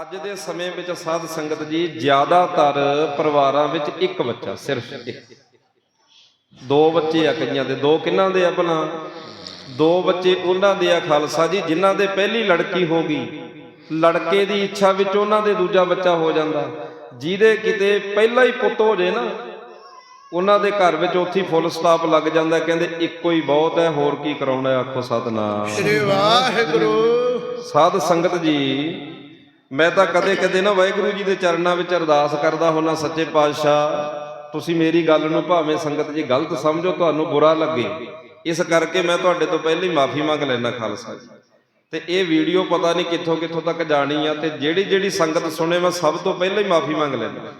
ਅੱਜ ਦੇ ਸਮੇਂ ਵਿੱਚ ਸਾਧ ਸੰਗਤ ਜੀ ਜ਼ਿਆਦਾਤਰ ਪਰਿਵਾਰਾਂ ਵਿੱਚ ਇੱਕ ਬੱਚਾ ਸਿਰਫ ਇੱਕ। ਦੋ ਬੱਚੇ ਆ ਕਈਆਂ ਦੇ ਦੋ ਕਿੰਨਾਂ ਦੇ ਆ ਭਲਾ? ਦੋ ਬੱਚੇ ਉਹਨਾਂ ਦੇ ਆ ਖਾਲਸਾ ਜੀ ਜਿਨ੍ਹਾਂ ਦੇ ਪਹਿਲੀ ਲੜਕੀ ਹੋ ਗਈ। ਲੜਕੇ ਦੀ ਇੱਛਾ ਵਿੱਚ ਉਹਨਾਂ ਦੇ ਦੂਜਾ ਬੱਚਾ ਹੋ ਜਾਂਦਾ। ਜਿਹਦੇ ਕਿਤੇ ਪਹਿਲਾ ਹੀ ਪੁੱਤ ਹੋ ਜੇ ਨਾ ਉਹਨਾਂ ਦੇ ਘਰ ਵਿੱਚ ਉੱਥੇ ਹੀ ਫੁੱਲ ਸਟਾਪ ਲੱਗ ਜਾਂਦਾ ਕਹਿੰਦੇ ਇੱਕੋ ਹੀ ਬਹੁਤ ਹੈ ਹੋਰ ਕੀ ਕਰਾਉਣਾ ਆਖੋ ਸਤਨਾਮ। ਸ੍ਰੀ ਵਾਹਿਗੁਰੂ। ਸਾਧ ਸੰਗਤ ਜੀ ਮੈਂ ਤਾਂ ਕਦੇ ਕਦੇ ਨਾ ਵਾਹਿਗੁਰੂ ਜੀ ਦੇ ਚਰਨਾਂ ਵਿੱਚ ਅਰਦਾਸ ਕਰਦਾ ਹੁੰਨਾ, ਸੱਚੇ ਪਾਤਸ਼ਾਹ, ਤੁਸੀਂ ਮੇਰੀ ਗੱਲ ਨੂੰ ਭਾਵੇਂ ਸੰਗਤ ਜੀ ਗਲਤ ਸਮਝੋ, ਤੁਹਾਨੂੰ ਬੁਰਾ ਲੱਗੇ। ਇਸ ਕਰਕੇ ਮੈਂ ਤੁਹਾਡੇ ਤੋਂ ਪਹਿਲਾਂ ਹੀ ਮਾਫੀ ਮੰਗ ਲੈਣਾ ਖਾਲਸਾ ਜੀ। ਤੇ ਇਹ ਵੀਡੀਓ ਪਤਾ ਨਹੀਂ ਕਿੱਥੋਂ ਕਿੱਥੋਂ ਤੱਕ ਜਾਣੀ ਆ, ਤੇ ਜਿਹੜੀ ਜਿਹੜੀ ਸੰਗਤ ਸੁਣੇ, ਮੈਂ ਸਭ ਤੋਂ ਪਹਿਲਾਂ ਹੀ ਮਾਫੀ ਮੰਗ ਲੈਣਾ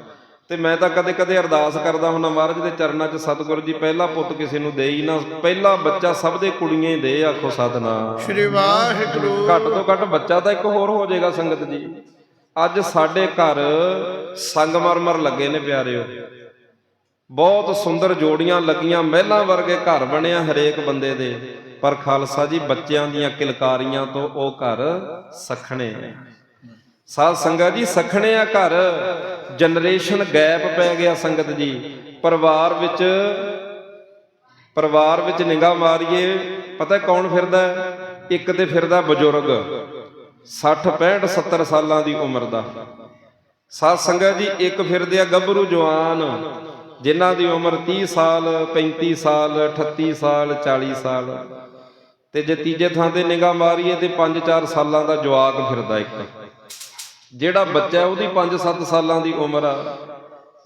ਤੇ ਮੈਂ ਤਾਂ ਕਦੇ ਕਦੇ ਅਰਦਾਸ ਕਰਦਾ ਹੁੰਨਾ ਮਹਾਰਾਜ ਦੇ ਚਰਨਾਂ 'ਚ ਸਤਿਗੁਰੂ ਜੀ ਪਹਿਲਾ ਪੁੱਤ ਕਿਸੇ ਨੂੰ ਦੇ ਹੀ ਨਾ ਪਹਿਲਾ ਬੱਚਾ ਸਭ ਦੇ ਕੁੜੀਆਂ ਹੀ ਦੇ ਆਖੋ ਸਤਨਾਮ। ਸ੍ਰੀ ਵਾਹਿਗੁਰੂ। ਘੱਟ ਤੋਂ ਘੱਟ ਬੱਚਾ ਤਾਂ ਇੱਕ ਹੋਰ ਹੋ ਜਾਏਗਾ ਸੰਗਤ ਜੀ। ਅੱਜ ਸਾਡੇ ਘਰ ਸੰਗਮਰਮਰ ਲੱਗੇ ਨੇ ਪਿਆਰਿਓ। ਬਹੁਤ ਸੁੰਦਰ ਜੋੜੀਆਂ ਲੱਗੀਆਂ ਮਹਿਲਾਂ ਵਰਗੇ ਘਰ ਬਣਿਆ ਹਰੇਕ ਬੰਦੇ ਦੇ। ਪਰ ਖਾਲਸਾ ਜੀ ਬੱਚਿਆਂ ਦੀਆਂ ਕਿਲਕਾਰੀਆਂ ਤੋਂ ਉਹ ਘਰ ਸਖਣੇ ਨੇ। ਸਾਧ ਸੰਗਤ ਜੀ ਸਖਣੇ ਆ ਘਰ। ਜਨਰੇਸ਼ਨ ਗੈਪ ਪੈ ਗਿਆ ਸੰਗਤ ਜੀ। ਪਰਿਵਾਰ ਵਿੱਚ ਪਰਿਵਾਰ ਵਿੱਚ ਨਿਗਾਹ ਮਾਰੀਏ, ਪਤਾ ਕੌਣ ਫਿਰਦਾ? ਇੱਕ ਤੇ ਫਿਰਦਾ ਬਜ਼ੁਰਗ 60 65 70 ਸਾਲਾਂ ਦੀ ਉਮਰ ਦਾ। ਸਾਧ ਸੰਗਤ ਜੀ, ਇੱਕ ਫਿਰਦੇ ਆ ਗੱਭਰੂ ਜਵਾਨ, ਜਿਨ੍ਹਾਂ ਦੀ ਉਮਰ 30 ਸਾਲ 35 ਸਾਲ 38 ਸਾਲ 40 ਸਾਲ। ਤੇ ਜੇ ਤੀਜੇ ਥਾਂ ਤੇ ਨਿਗਾਹ ਮਾਰੀਏ ਤੇ 5-4 ਸਾਲਾਂ ਦਾ ਜਵਾਕ ਫਿਰਦਾ ਇੱਕ। ਜਿਹੜਾ ਬੱਚਾ ਉਹਦੀ 5-7 ਸਾਲਾਂ ਦੀ ਉਮਰ ਆ।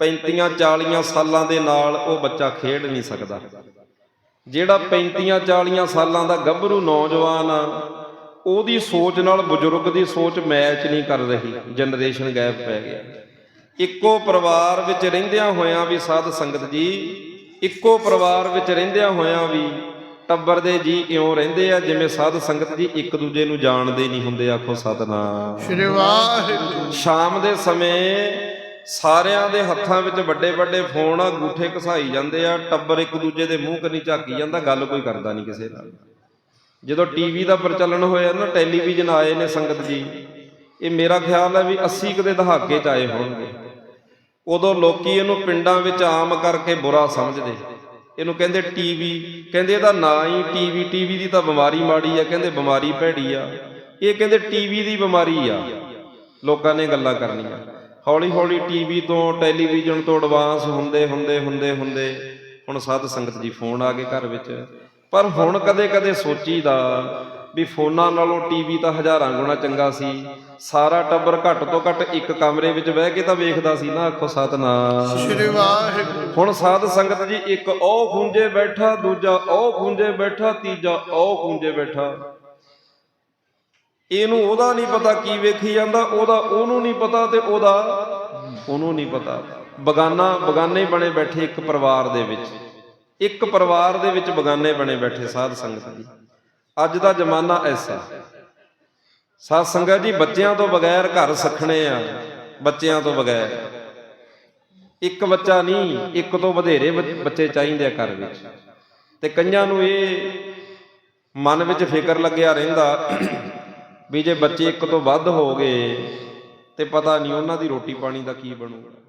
35-40 ਸਾਲਾਂ ਦੇ ਨਾਲ ਉਹ ਬੱਚਾ ਖੇਡ ਨਹੀਂ ਸਕਦਾ। ਜਿਹੜਾ 35-40 ਸਾਲਾਂ ਦਾ ਗੱਭਰੂ ਨੌਜਵਾਨ ਆ, ਉਹਦੀ ਸੋਚ ਨਾਲ ਬਜ਼ੁਰਗ ਦੀ ਸੋਚ ਮੈਚ ਨਹੀਂ ਕਰ ਰਹੀ। ਜਨਰੇਸ਼ਨ ਗੈਪ ਪੈ ਗਿਆ। ਇੱਕੋ ਪਰਿਵਾਰ ਵਿੱਚ ਰਹਿੰਦਿਆਂ ਹੋਇਆਂ ਵੀ ਸਾਧ ਸੰਗਤ ਜੀ, ਇੱਕੋ ਪਰਿਵਾਰ ਵਿੱਚ ਰਹਿੰਦਿਆਂ ਹੋਇਆਂ ਵੀ ਟੱਬਰ ਦੇ ਜੀ ਇਉਂ ਰਹਿੰਦੇ ਆ ਜਿਵੇਂ ਸਾਧ ਸੰਗਤ ਜੀ ਇੱਕ ਦੂਜੇ ਨੂੰ ਜਾਣਦੇ ਨਹੀਂ ਹੁੰਦੇ ਆਖੋ ਸਤਨਾਮ। ਸ੍ਰੀ ਵਾਹਿਗੁਰੂ। ਸ਼ਾਮ ਦੇ ਸਮੇਂ ਸਾਰਿਆਂ ਦੇ ਹੱਥਾਂ ਵਿੱਚ ਵੱਡੇ ਵੱਡੇ ਫੋਨ ਆ ਗੂਠੇ ਘਸਾਈ ਜਾਂਦੇ ਆ ਟੱਬਰ ਇੱਕ ਦੂਜੇ ਦੇ ਮੂੰਹ ਕਨੀ ਝਾਕੀ ਜਾਂਦਾ ਗੱਲ ਕੋਈ ਕਰਦਾ ਨਹੀਂ ਕਿਸੇ ਨਾਲ। ਜਦੋਂ ਟੀਵੀ ਦਾ ਪ੍ਰਚਲਨ ਹੋਇਆ ਨਾ ਟੈਲੀਵਿਜ਼ਨ ਆਏ ਨੇ ਸੰਗਤ ਜੀ ਇਹ ਮੇਰਾ ਖਿਆਲ ਹੈ ਵੀ 80 ਕੁ ਦੇ ਦਹਾਕੇ ਚ ਆਏ ਹੋਣਗੇ। ਉਦੋਂ ਲੋਕੀ ਇਹਨੂੰ ਪਿੰਡਾਂ ਵਿੱਚ ਆਮ ਕਰਕੇ ਬੁਰਾ ਸਮਝਦੇ। ਇਹਨੂੰ ਕਹਿੰਦੇ ਟੀਵੀ। ਕਹਿੰਦੇ ਇਹਦਾ ਨਾਂ ਹੀ ਟੀਵੀ। ਟੀਵੀ ਦੀ ਤਾਂ ਬਿਮਾਰੀ ਮਾੜੀ ਆ, ਕਹਿੰਦੇ ਬਿਮਾਰੀ ਭੈੜੀ ਆ। ਇਹ ਕਹਿੰਦੇ ਟੀਵੀ ਦੀ ਬਿਮਾਰੀ ਆ। ਲੋਕਾਂ ਨੇ ਗੱਲਾਂ ਕਰਨੀਆਂ। ਹੌਲੀ ਹੌਲੀ ਟੀਵੀ ਤੋਂ ਟੈਲੀਵਿਜ਼ਨ ਤੋਂ ਐਡਵਾਂਸ ਹੁੰਦੇ ਹੁੰਦੇ ਹੁੰਦੇ ਹੁੰਦੇ। ਹੁਣ ਸਾਧ ਸੰਗਤ ਜੀ ਫੋਨ ਆ ਗਏ ਘਰ ਵਿੱਚ। ਪਰ ਹੁਣ ਕਦੇ ਕਦੇ ਸੋਚੀਦਾ ਵੀ ਫੋਨਾਂ ਨਾਲੋਂ ਟੀਵੀ ਤਾਂ ਹਜ਼ਾਰਾਂ ਗੁਣਾ ਚੰਗਾ ਸੀ। ਸਾਰਾ ਟੱਬਰ ਘੱਟ ਤੋਂ ਘੱਟ ਇੱਕ ਕਮਰੇ ਵਿੱਚ ਬਹਿ ਕੇ ਤਾਂ ਵੇਖਦਾ ਸੀ ਨਾ ਆਖੋ ਸਤਨਾਮ। ਸ੍ਰੀ ਵਾਹਿਗੁਰੂ। ਹੁਣ ਸਾਧ ਸੰਗਤ ਜੀ ਇੱਕ ਉਹ ਖੁੰਝੇ ਬੈਠਾ ਦੂਜਾ ਉਹ ਖੁੰਝੇ ਬੈਠਾ ਤੀਜਾ ਉਹ ਖੁੰਝੇ ਬੈਠਾ। ਇਹਨੂੰ ਉਹਦਾ ਨਹੀਂ ਪਤਾ ਕੀ ਵੇਖੀ ਜਾਂਦਾ ਉਹਦਾ ਉਹਨੂੰ ਨਹੀਂ ਪਤਾ ਤੇ ਉਹਦਾ ਉਹਨੂੰ ਨਹੀਂ ਪਤਾ। ਬਗਾਨਾ ਬਗਾਨੇ ਬਣੇ ਬੈਠੇ ਇੱਕ ਪਰਿਵਾਰ ਦੇ ਵਿੱਚ। ਇੱਕ ਪਰਿਵਾਰ ਦੇ ਵਿੱਚ ਬਗਾਨੇ ਬਣੇ ਬੈਠੇ ਸਾਧ ਸੰਗਤ ਜੀ। ਅੱਜ ਦਾ ਜ਼ਮਾਨਾ ਐਸਾ। ਸਾਧ ਸੰਗਤ ਜੀ, ਬੱਚਿਆਂ ਤੋਂ ਬਗੈਰ ਘਰ ਸਖਣੇ ਆ। ਬੱਚਿਆਂ ਤੋਂ ਬਗੈਰ। ਇੱਕ ਬੱਚਾ ਨਹੀਂ, ਇੱਕ ਤੋਂ ਵਧੇਰੇ ਬੱਚ- ਬੱਚੇ ਚਾਹੀਦੇ ਆ ਘਰ ਵਿੱਚ। ਤੇ ਕਈਆਂ ਨੂੰ ਇਹ ਮਨ ਵਿੱਚ ਫਿਕਰ ਲੱਗਿਆ ਰਹਿੰਦਾ ਵੀ ਜੇ ਬੱਚੇ ਇੱਕ ਤੋਂ ਵੱਧ ਹੋ ਗਏ ਤੇ ਪਤਾ ਨਹੀਂ ਉਹਨਾਂ ਦੀ ਰੋਟੀ ਪਾਣੀ ਦਾ ਕੀ ਬਣੂਗਾ।